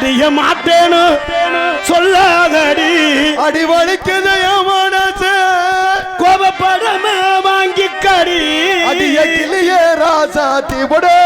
அறிய மாட்டேன்னு சொல்லாதடி. அடி வலிக்குது என் மனசு. கோபப்படம வாங்கி கடி அடிய கிளியே ராசாத்தி விடு.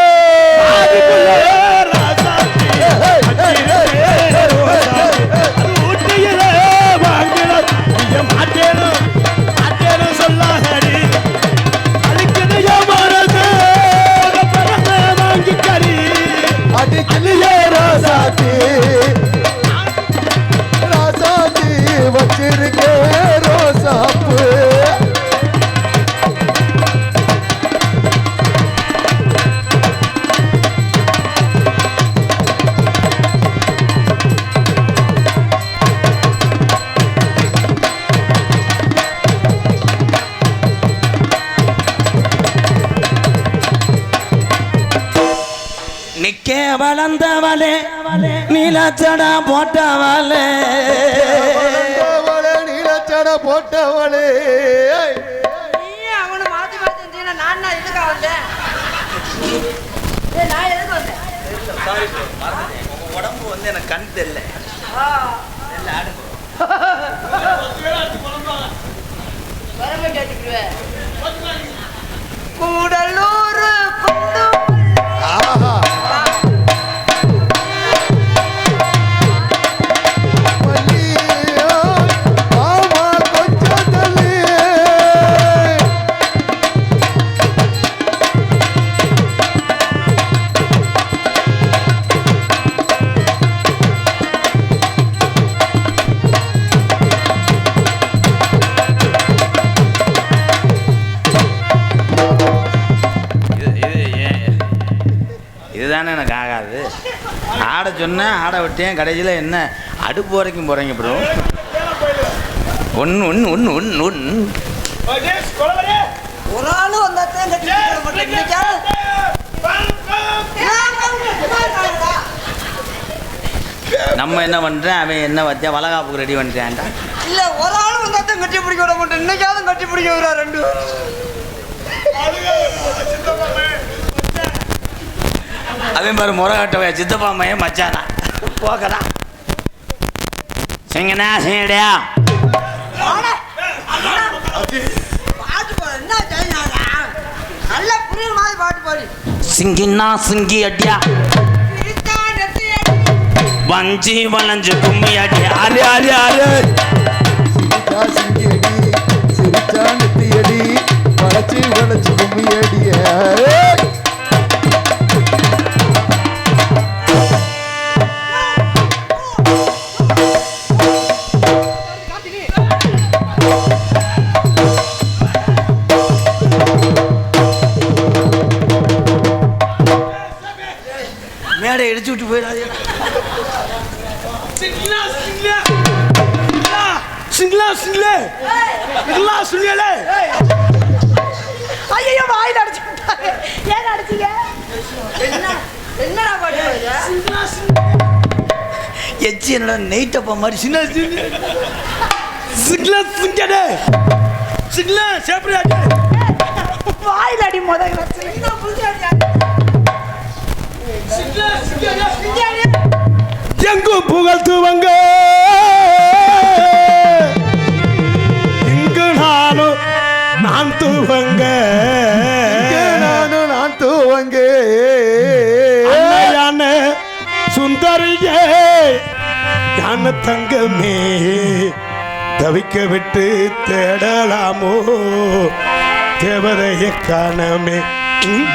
வளர்ந்தவளே நீலச்சடா போட்டவளே. நீலச்சட போட்டவளே. உடம்பு வந்து எனக்கு கண் தெரியல. கூடலூர் ஆஹா. ஆட சொன்னேன் ஆட விட்டேன் கடைசியில் என்ன? அடுப்பு வரைக்கும் போகிறீங்க ப்ரோ. ஒன்று ஒன்று ஒன்று ஒன்று ஒன்று ஒரு ஆளு? நம்ம என்ன பண்ணுறேன் அவன் என்ன வச்சேன் வளகாப்புக்கு ரெடி பண்ணிட்டேன்டா. இல்ல ஒரு ஆளு வந்தா தான் கட்டி பிடிக்க விட மாட்டேன். இன்னைக்காவது கட்டி பிடிக்க விடுறா ரெண்டு அவன் பாரு முறை கட்டவைய சித்தப்பா மையம் மச்சானா. போக்கடா சிங்கண்ணா சிங்கடியா? பாட்டு பாடு என்ன செய்யாடா நல்லா புரியுற மாதிரி பாட்டு பாடு. சிங்கின்னா சிங்கி அடியா? நெத்தி அடி. வஞ்சி வளைஞ்சு கும்மி அடியா ஆளு ஆளு ஆளு. சிரிச்சா சிரிச்சா நெத்தியடி, வளைச்சு வளைச்சு கும்மியடிய. ஏய்! நெய்ட்டப்பா மாதிரி சின்ன சிங்களா சிங்கடே சிங்களா சேப்பரியாடே வாயில அடி முதல்ல. எங்கும் புகழ்த்துவங்க இங்கு தங்கமே தவிக்க விட்டு தேடலாமோ? தேவதைய காணமே. ம்,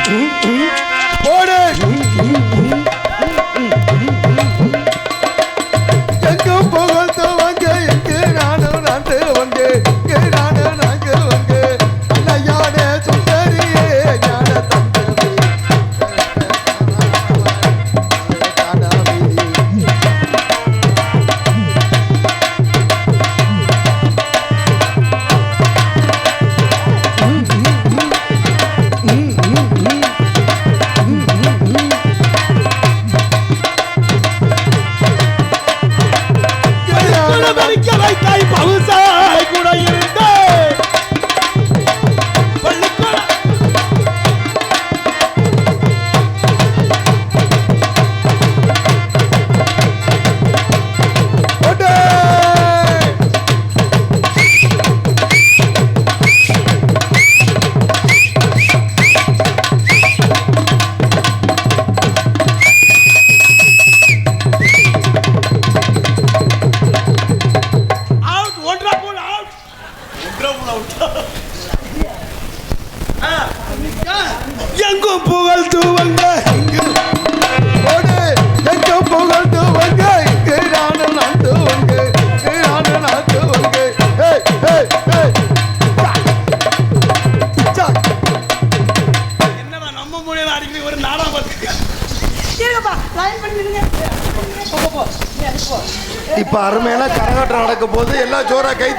அருமையான கரகாட்டம் நடக்கும் போது எல்லாம் ஜோரா கை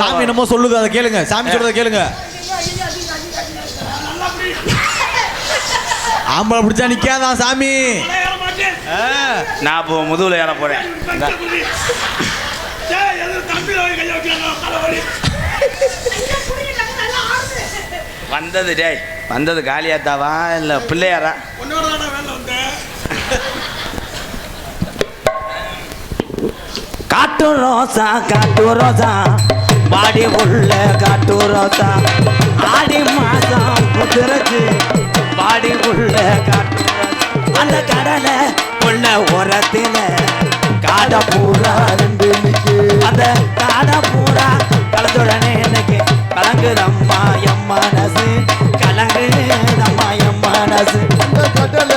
சாமி என்னமோ சொல்லுது அதை கேளுங்க. சாமி சொல்றதை கேளுங்க. ஆம்பளை பிடிச்சா நிக்காதான் சாமி. நான் இப்போ முதுகுல ஏற போறேன். வந்தது டேய். வந்தது காளியாத்தாவா இல்லை பிள்ளையாரா? காட்டு ரோசா காட்டு ரோசா. பாடி உள்ள காட்டு ரோசா. ஆடி மாதம் புதுரச்சு பாடி உள்ள காட்டு அந்த கடலை உள்ள உரத்தில காட பூரா ரெண்டு அந்த காட பூரா கலந்துடனே இன்னைக்கு கலங்குதம்மா எம் மனசு. கலங்குதம்மா எம் மனசு. அந்த கடலுக்குள்ள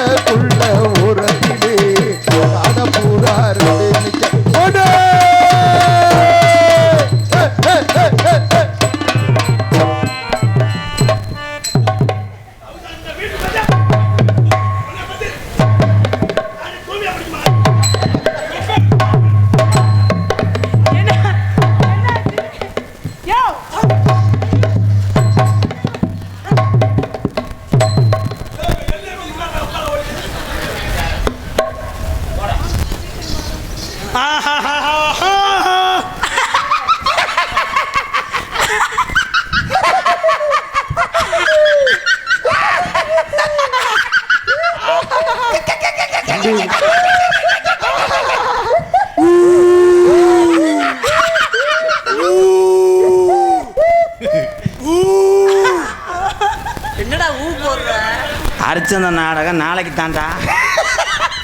என்னடா ஊ போடுற? அரிச்சந்த நாடகம் நாளைக்கு தாண்டா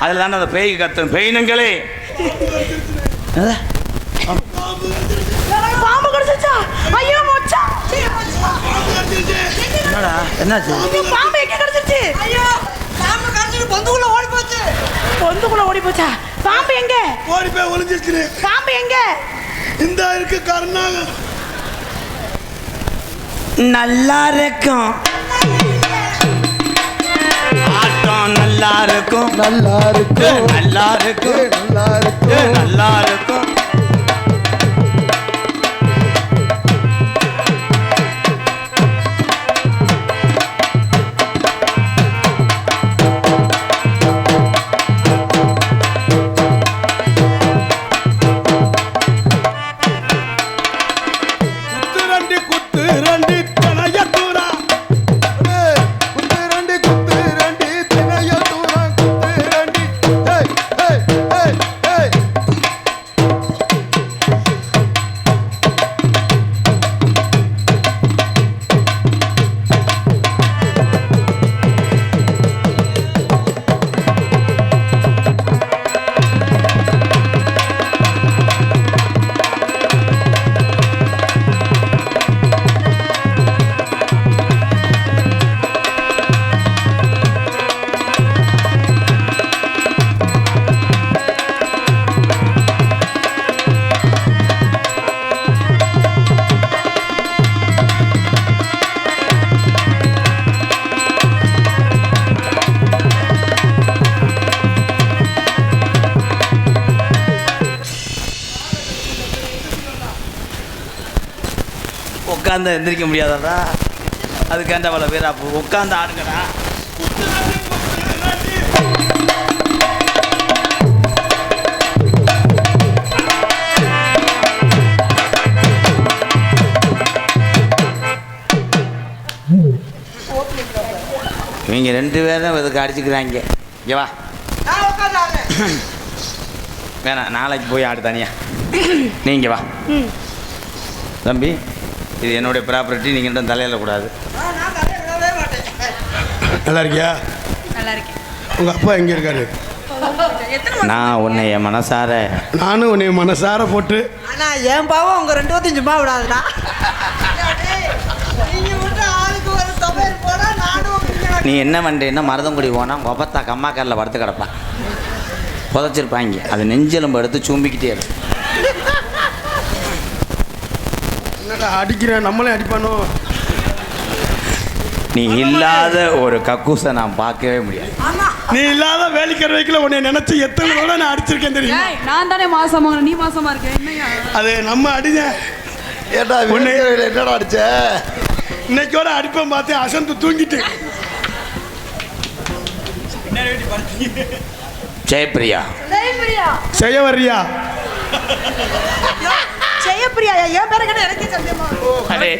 அதில் தாண்டா அந்த பேய் கத்து பெயினுங்களே பாம்பு கடிச்சிச்சா ஐயோ மொச்சா. என்னடா என்னாச்சு? பாம்பு எங்க கடிச்சிச்சு ஐயோ பாம்பு கடிச்சிட்டு பொந்துக்குள்ள ஓடி போச்சு. பொந்துக்குள்ள ஓடி போச்சா? பாம்பு எங்க? ஓடி போய் ஒளிஞ்சிருச்சு பாம்பு எங்க? இந்த இருக்கு கருணாக நல்லா இருக்கும். ஆட்டம் நல்லா இருக்கும். நல்லா இருக்கும். நல்லா இருக்கும். நல்லா இருக்கும். நல்லா இருக்கும். உட்காந்து எந்திரிக்க முடியாதாடா அதுக்காண்ட அவ்வளோ பேர் அப்போ உட்காந்து ஆடுங்கடா. இவங்க ரெண்டு பேரும் இதுக்கு அடிச்சுக்கிறாங்க. இங்கே வா. நான் உட்காந்து ஆடுறேன். வேணாம் நாளைக்கு போய் ஆடு தனியா. நீங்க வா. தம்பி இது என்னுடைய ப்ராப்பர்ட்டி நீங்கள் தலையில கூடாது. நல்லா இருக்கியா? நல்லா இருக்கேன். உங்க அப்பா எங்க இருக்காரு? நான் உன்னை என் மனசார. நானும் உன்னை மனசார போட்டு. ஆனா என் பாவம் உங்க ரெண்டு பேர்த்தையும் சும்மா விடாதுடா. நீ என்ன பண்ணுறீன்னா மருதங்குடி போனால் கொப்பத்தா கம்மாக்காரில் படுத்து கிடப்பான் புதைச்சிருப்பாங்க. அது நெஞ்செலும்பு எடுத்து சூம்பிக்கிட்டே இருக்கு என்னடா அடிக்கிறேன். நம்மளே அடிப்பானோ நீ இல்லாத ஒரு கக்கூசை நான் பார்க்கவே முடியாது. ஆமா. நீ இல்லாத வேலைக்கிற வைக்கல உன்னை நினைச்சு எத்தனை தடவை நான் அடிச்சிருக்கேன் தெரியுமா? நான் தானே மாசமா நீ மாசமா இருக்க என்னையா? அது நம்ம அடிச்சேன் ஒண்ணு. வீட்டுல என்னடா அடிச்ச? இன்னைக்கோட அடிப்பேன் பார்த்தேன் அசந்து தூங்கிட்டு ஜெயப்பிரியா. ஜெயபிரியா செய்ய வர்றியா ஜெயபிரியா என் பேரை கேட்ட எனக்கே சந்தேகமா இருக்கு. அடே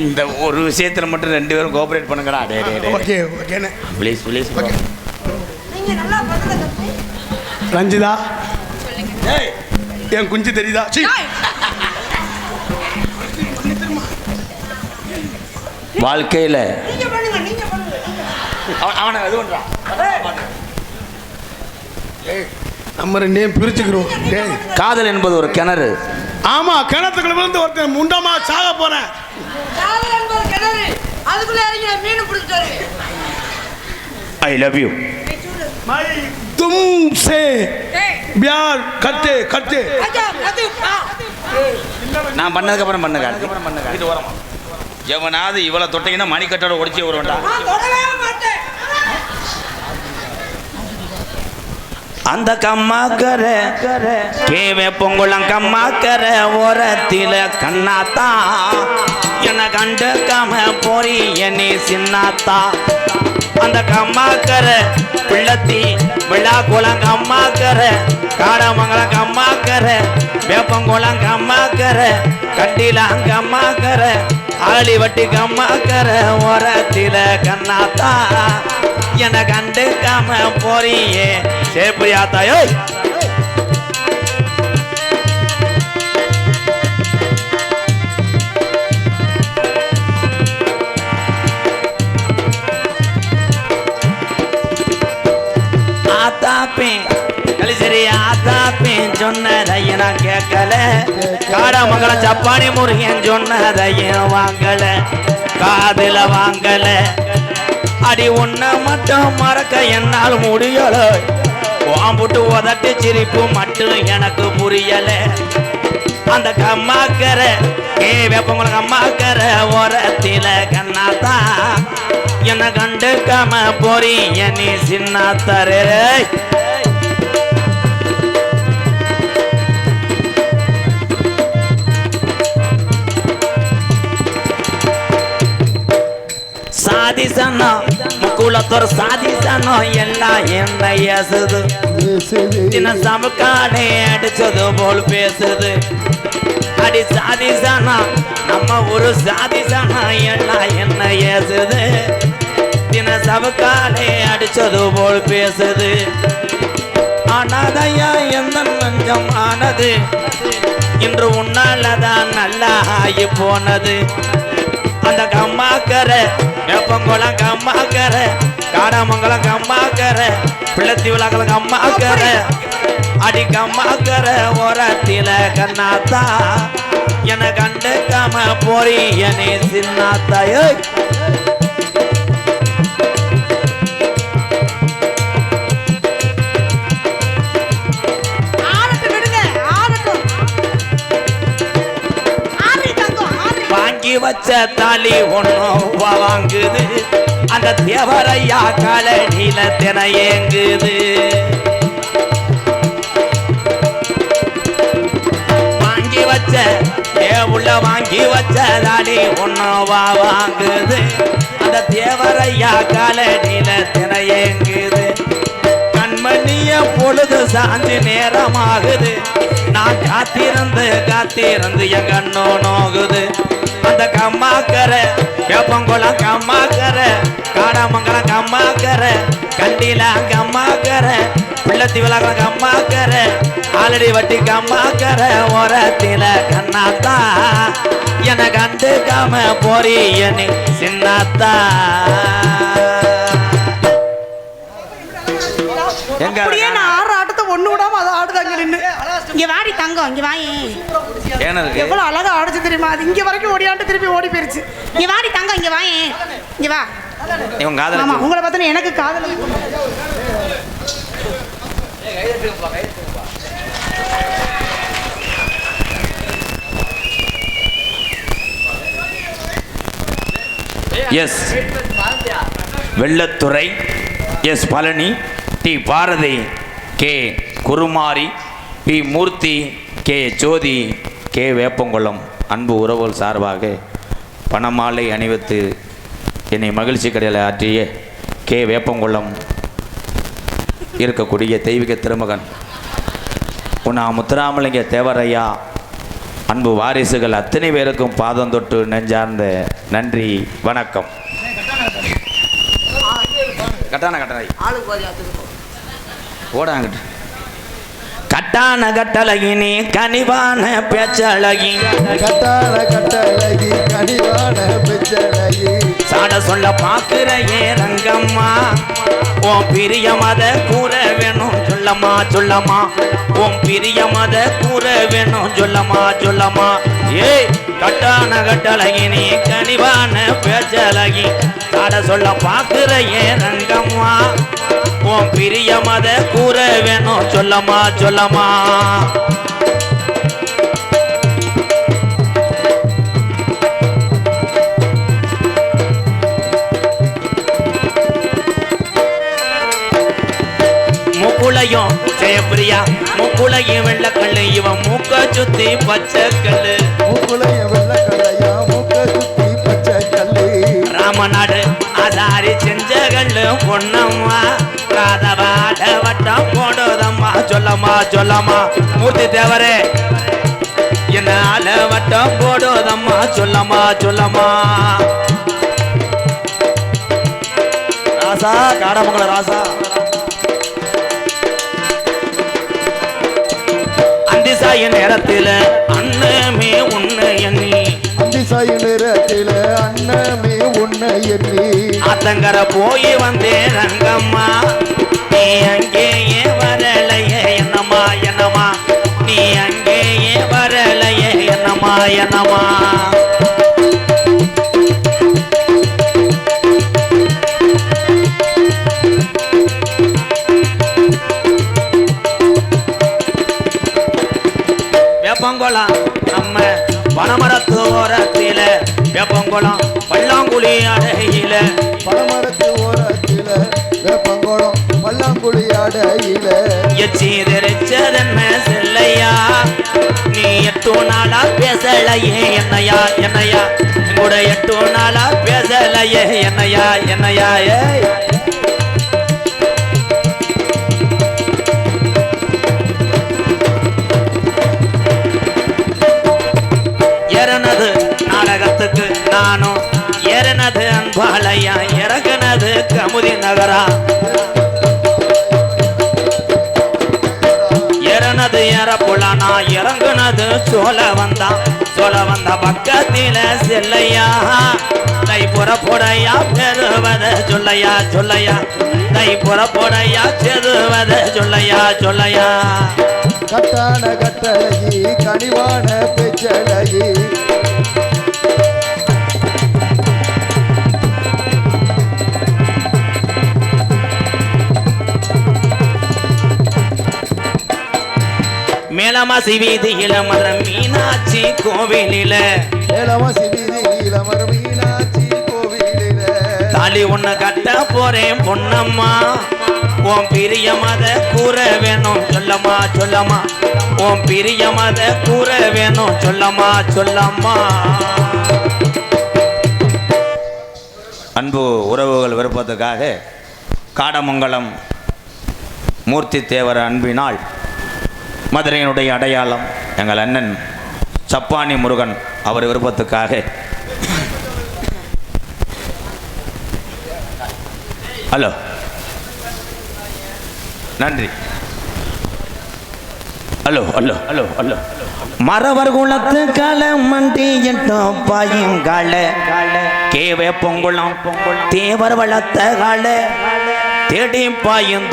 இந்த ஒரு விஷயத்தில் மட்டும் ரெண்டு பேரும் கோஆப்ரேட் பண்ணுங்கடா. டே டே டே ஓகே ஓகேண்ணே ப்ளீஸ் ப்ளீஸ் நீங்க நல்லா பண்ணுங்க தம்பி. ரஞ்சிதா. ஏய் என் குஞ்சு தெரியுதா? சீ. வாழ்க்கையில். நீங்க பண்ணுங்க நீங்க பண்ணுங்க. அவன் இது பண்ணுறான் நம்ம ரெண்டையும் பிரிச்சுக்கிறோம். டேய். காதல் என்பது ஒரு கிணறு. ஆமா கிணத்துக்குள்ள விழுந்து ஒருத்தன் முண்டமா சாக போறேன். ஐ லவ் யூ தும் சே பியார் கட்டு கட்டு. நான் பண்ணதுக்கு அப்புறம் பண்ணுங்க இது வரமா எவனாவது இவ்வளவு தொட்டீங்கன்னா மணிக்கட்டோட ஒடிச்சு வருவேன்டா அந்த கம்மாக்கர கேவே பொங்குளம் கம்மாக்கர ஓரத்தில கண்ணாத்தா. என கண்டுக்காம போறி என்னை சின்னாத்தா. அந்த கம்மாக்கர பிள்ளத்தி விழா குளம் கம்மாக்கர காடமங்கலம் கம்மாக்கர வேப்பங்குளம் கம்மாக்கர கண்டிலாம் கம்மாக்கர ஆளிவட்டி கம்மாக்கர ஓரத்தில கண்ணாத்தா. என கண்டுக்காம போறியே கலிசரி ஆத்தாப்பேன் சொன்னதையும் நான் கேட்கல. காடமங்கலம் சப்பானி முருகன் சொன்னதையும் வாங்கல? காதுல வாங்கல. அடி ஒன்ன மட்டும் மறக்க என்னால் முடியல. வாம்புட்டு உதட்டு சிரிப்பு மட்டும் எனக்கு புரியல. அந்த கம்மாக்கர ஏ வேப்பங்களுக்கு அம்மாக்கர ஓரத்தில கண்ணாத்தா. என்ன கண்டுக்காம போறீங்க நீ சின்ன தரே சனம் முக்குளத்தோர் சாதி சனம் எல்லாம் என்ன ஏசுது சின்ன சமுக்காடே அடிச்சது போல் பேசுது. அடி சாதி சனம் நம்ம ஒரு சாதி சனம் எல்லாம் என்ன ஏசுது தின சவுக்காலே அடிச்சது போல் பேசுது. ஆனாதையா எந்த நஞ்சம் ஆனது இன்று உன்னாலதான் நல்லா ஆகி போனது. அந்த கம்மாக்கர வேப்பங்குளம் கம்மாக்கர காடாமங்கலம் கம்மாக்கர பிள்ளத்தி விழாக்களம் கம்மாக்கர அடி கம்மாக்கர ஓரத்தில கண்ணாத்தா. என கண்டுக்காம போறி சின்னாத்தாயோ வாங்கி தாலி ஒன்றும் வாங்குது அந்த தேவரையா காலடியில தின ஏங்குது வாங்கி வச்ச ஏ உள்ள வாங்கி வச்சதாடி ஒன்னோவா வாங்குது அந்த தேவரையா காலடியில ஏங்குது கண்மணிய பொழுது சாஞ்சு நேரமாகுது. நான் காத்திருந்து காத்திருந்து என் கண்ணோ நோகுது. அந்த கம்மாக்கரை வேப்பங்குளம் கம்மாக்கரை காடாமங்கலம் கம்மாக்கரை கண்டியில கம்மாக்கரை பிள்ளத்தி விளக்கம் கம்மாக்கரை ஆலடி வட்டி கம்மாக்கரை ஓரத்தில கண்ணாத்தா. என கண்டுக்காம போறியனு சின்னாத்தா. எங்க அப்படியே ஆடுற ஆட்டத்தை ஒண்ணு விடாம அதை ஆடுதாங்க நின்று இங்க வாடி தங்கம் இங்க வாயேன் என்ன இருக்கு எவ்வளவு அழகா ஆடுச்சு தெரியுமா? அது இங்க வரைக்கும் ஓடியாண்டு திருப்பி ஓடி போயிருச்சு. இங்க வாடி தங்கம் இங்க வாயேன் இங்க வா. இவன் ஆமா காதல் உங்களை பார்த்தா எனக்கு காதல். S Vellathurai S Palani T. Bharathi K. Kurumari. P Murthy K. Jothi K. Veppankulam அன்பு உறவுகள் சார்பாக பணமாலை அணிவித்து என்னை மகிழ்ச்சி கடையில் ஆற்றிய கே. வேப்பங்குளம் இருக்கக்கூடிய தெய்வீக திருமகன் உன்னா முத்துராமலிங்க தேவரையா அன்பு வாரிசுகள் அத்தனை பேருக்கும் பாதம் தொட்டு நெஞ்சார்ந்த நன்றி வணக்கம். கட்டான கட்டளை ஓடாங்கிட்டு. கட்டான கட்டழகினி கனிவான பேச்சழகி. கட்டான கட்டழகி கனிவான பேச்சழகி சாட சொல்ல பாக்குற ஏ ரங்கம்மா உன் பிரிய மத கூற வேணும் சொல்லமா சொல்லமா உன் பிரிய மத கூற வேணும் சொல்லமா சொல்லமா ஏய் கட்டான கட்டழகினி கனிவான பேச்சழகி. சாட சொல்ல பாக்குற ஏ ரங்கம்மா உன் பிரிய மத கூற வேணும். சொல்லம்மா சொல்லம்மா முக்குளையும் ஜெயப்பிரியா முக்குளையும் வெள்ளக்கல்லு இவன் மூக்க சுத்தி பச்சை கல்லு. மூக்குளைய வெள்ளக்கடையா மூக்க சுத்தி பச்சை கல்லு. ராமநாடு ஆசாரி செஞ்ச கல்லு பொன்னம்மா. ராதவாட வட்டம் போடுதம்மா சொல்லம்மா சொல்லம்மா. மூர்த்தி தேவரே என்னால வட்டம் போடுதம்மா சொல்லம்மா சொல்லம்மா. ராசா காடமங்கல ராசா. அந்திசாய நேரத்தில் அண்ணமே உன்னை எண்ணி. அந்தி சாய் நிறத்தில அன்னமே உன்னை எண்ணி. ஆத்தங்கர போய் வந்தேன் ரங்கம்மா. அங்கேயே வரலையே என்னமா என்னமா. நீ அங்கேயே வரலையே என்னமா என்னமா பேசலையே என்னையா என்னையா? கூட எட்டு நாளா பேசலையே என்னையா என்னையா ஏய்? ஏறனது நாடகத்துக்கு நானும் ஏறனது அன்பாலையா இறகுனது கமுதி நகரா. ஏறனது ஏறப்புலானா இறங்குனது. சோழ வந்தா சோழ வந்த பக்கத்தில செல்லையா? தை புறப்புடையா பெறுவத சொல்லையா சொல்லையா? தை புறப்புடையா செருவத சொல்லையா சொல்லையா? கட்டான கட்டழகி கனிவான பெச்சழகி மேலமாசி வீதியில மதுரை மீனாட்சி கோவிலில. ஏலவசி வீதியில மறு மீனாட்சி கோவிலில. தாலி ஒண்ணு கட்ட போறேன் பொன்னம்மா. உன் பிரிய மத கூற வேணும் சொல்லம்மா சொல்லம்மா. உன் பிரியமத கூற வேணும் சொல்லம்மா சொல்லம்மா. அன்பு உறவுகள் விருப்பத்துக்காக காடமங்கலம் மூர்த்தி தேவர் அன்பினால் மதுரையினுடைய அடையாளம் எங்கள் அண்ணன் சப்பானி முருகன் அவர் விருப்பத்துக்காக. ஹலோ. நன்றி. Hello hello hello hello. Maravar குலத்து கால மண்டி பாயும் கால கேவே பொங்குளம் தேவர் வளர்த்த கால. தேடி பாயும்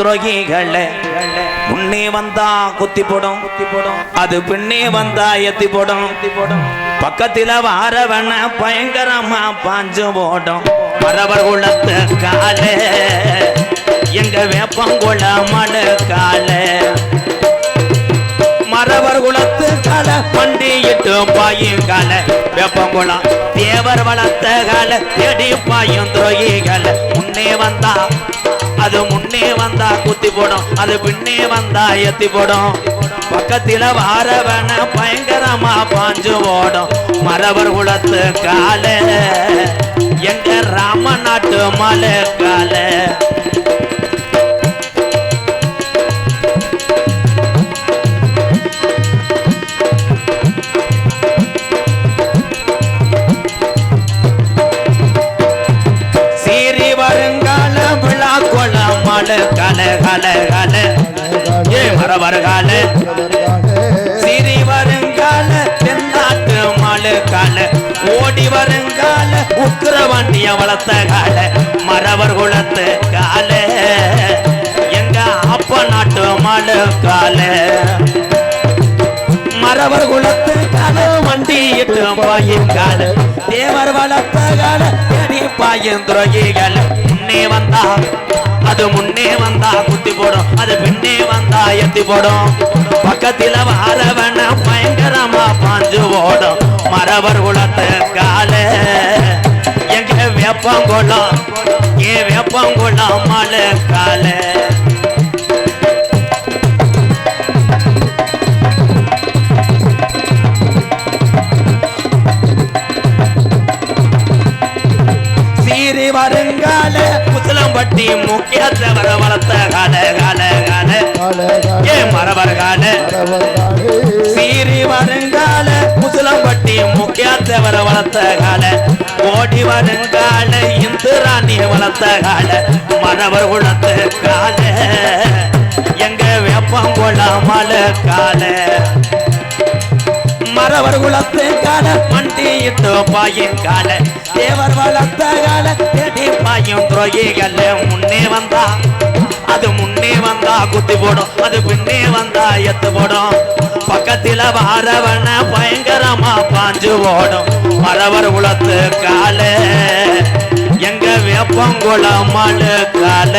முன்னே வந்தா குத்தி போடும் அது பின்னே வந்தா எத்தி போடும் பக்கத்தில வாரவன பயங்கரமா பாஞ்சு போடும். மரவர் குலத்து கால எங்க வேப்பங்குள மழு கால மரவர் குளத்து கால பண்டியிட்டு பாயும் கால. வேப்பங்குளம் தேவர் வளர்த்த கால தேடி பாயும் துரோகிகள். முன்னே வந்தா அது முன்னே வந்தா குத்தி போடும். அது பின்னே வந்தா எத்தி போடும். பக்கத்தில வாரவன பயங்கரமா பாஞ்சு ஓடும். மரவர் குலத்து கால. எங்க ராம நாட்டு மலை கால. ஏ மரவர் கால வருங்கால தென்னாட்டு மழு கால ஓடி வருங்கால உக்கிர வண்டிய வளர்த்த கால. மரவர் குளத்த கால. எங்க அப்ப நாட்டு மழு கால மரவர் குலத்து கால வண்டி இட்டு பாயும் கால. தேவர் வளர்த்த கால தேடி பாயும் துரோகிகள் முன்னே வந்தா அது முன்னே வந்தா குத்தி போடும். அது பின்னே வந்தா எத்தி போடும். பக்கத்தில வாரவன பயங்கரமா பாஞ்சு ஓடும். மரவர் குலத்து கால. எங்க வேப்பங்குளம்? ஏ வேப்பங்குளம்? மலை காலை. வருங்கால. குசலம்பட்டி முக்கியத்தவர வளர்த்த கால கால கால. ஏ மரவர் கால? சீறி வருங்கால. குசலம்பட்டி முக்கியத்தவர வளர்த்த கால. ஓடி வருங்கால இந்துராணி வளர்த்த கால. மரவர் குளத்து கால. எங்க வேப்பங்குள மலை கால. மறவர் குலத்தை கால மண்டி பாயின் கால. தேவர் வளர்த்த கால தேடி பாயும் துரோகிகள் முன்னே வந்தா. அது முன்னே வந்தா குத்தி போடும் அது பின்னே வந்தா எத்து போடும். பக்கத்தில வாரவன பயங்கரமா பாஞ்சு ஓடும் மறவர் குலத்து கால எங்க வேப்பங்குளம் மழு கால.